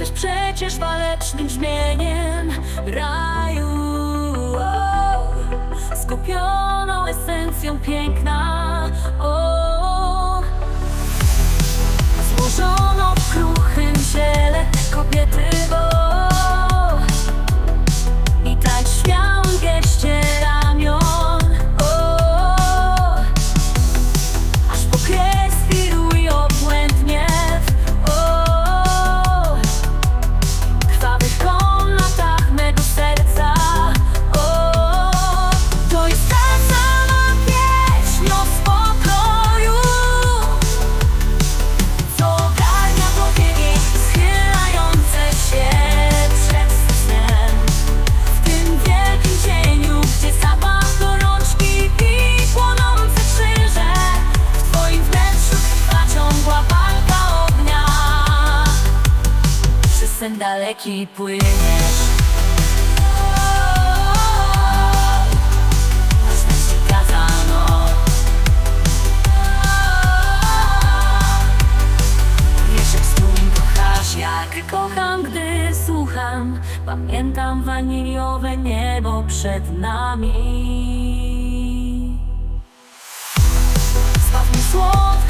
Jesteś przecież walecznym brzmieniem raju oh, Skupioną esencją piękna oh. sen daleki płyniesz Jak kocham, gdy słucham. Pamiętam waniliowe niebo przed nami. Spaw mi słodko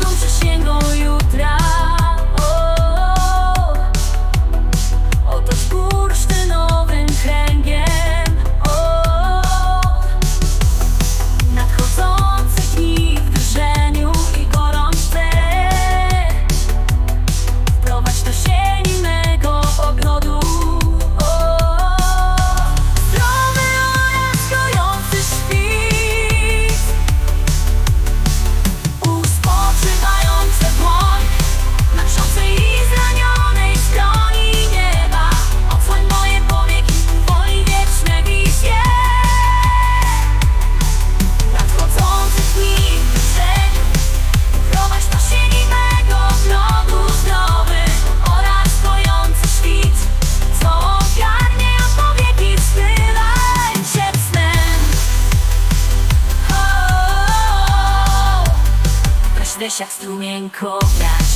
rękobraż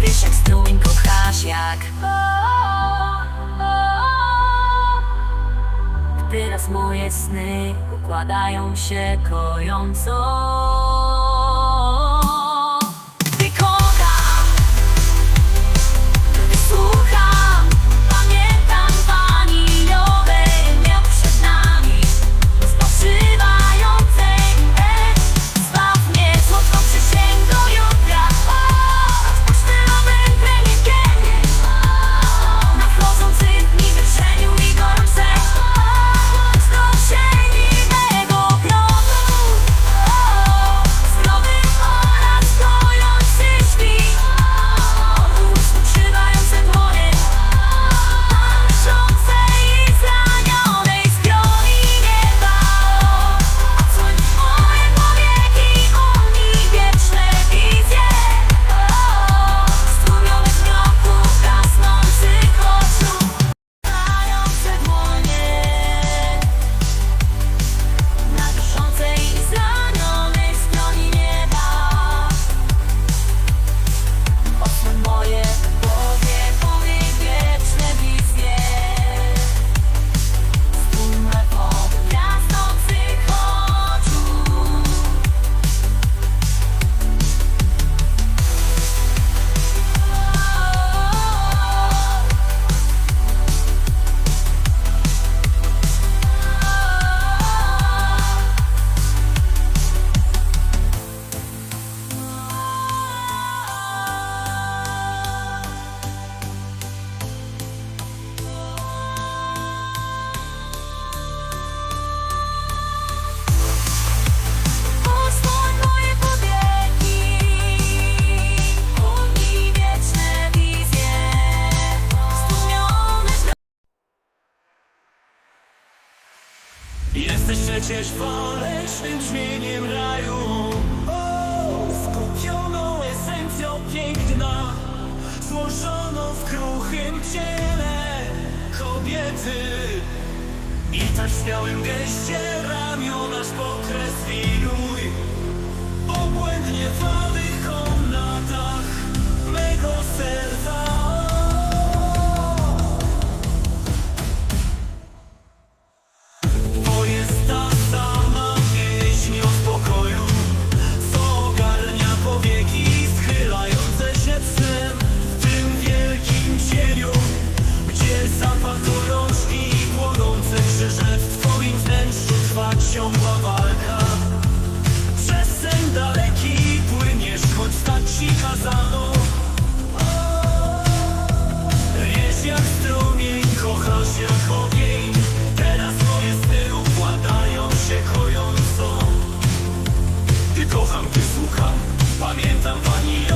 Wiesz jak strumień kochasz jak Teraz moje sny układają się kojąco łzy I tak śmiałym geście ramiona aż po Kocham, gdy słucham, pamiętam pani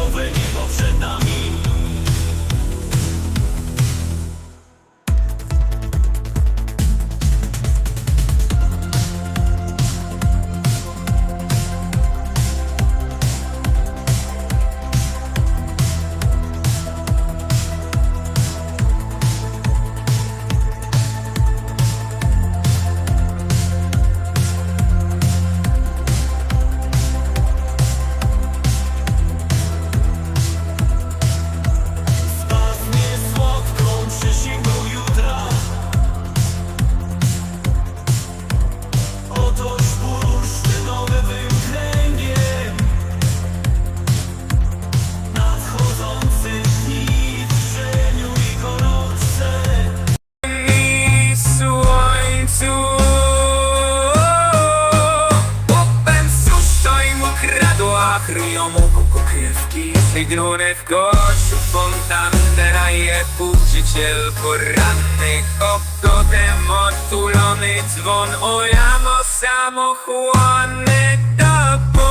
gradoa Criomo Kukukinski Sigrune w gościu fontannera je budziciel poranny Optotem odtulony dzwon o jamo samochłonny topu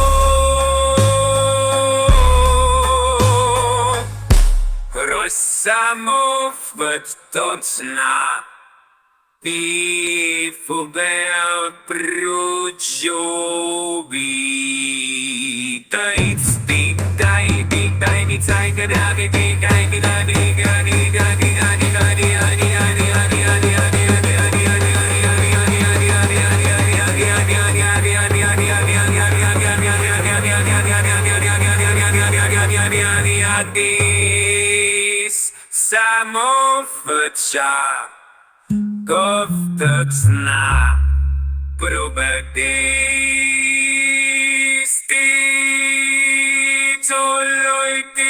Rozsamów wytocna Pifu był prudziubi hadis Samofeća Govtacna Probadisti Tolojti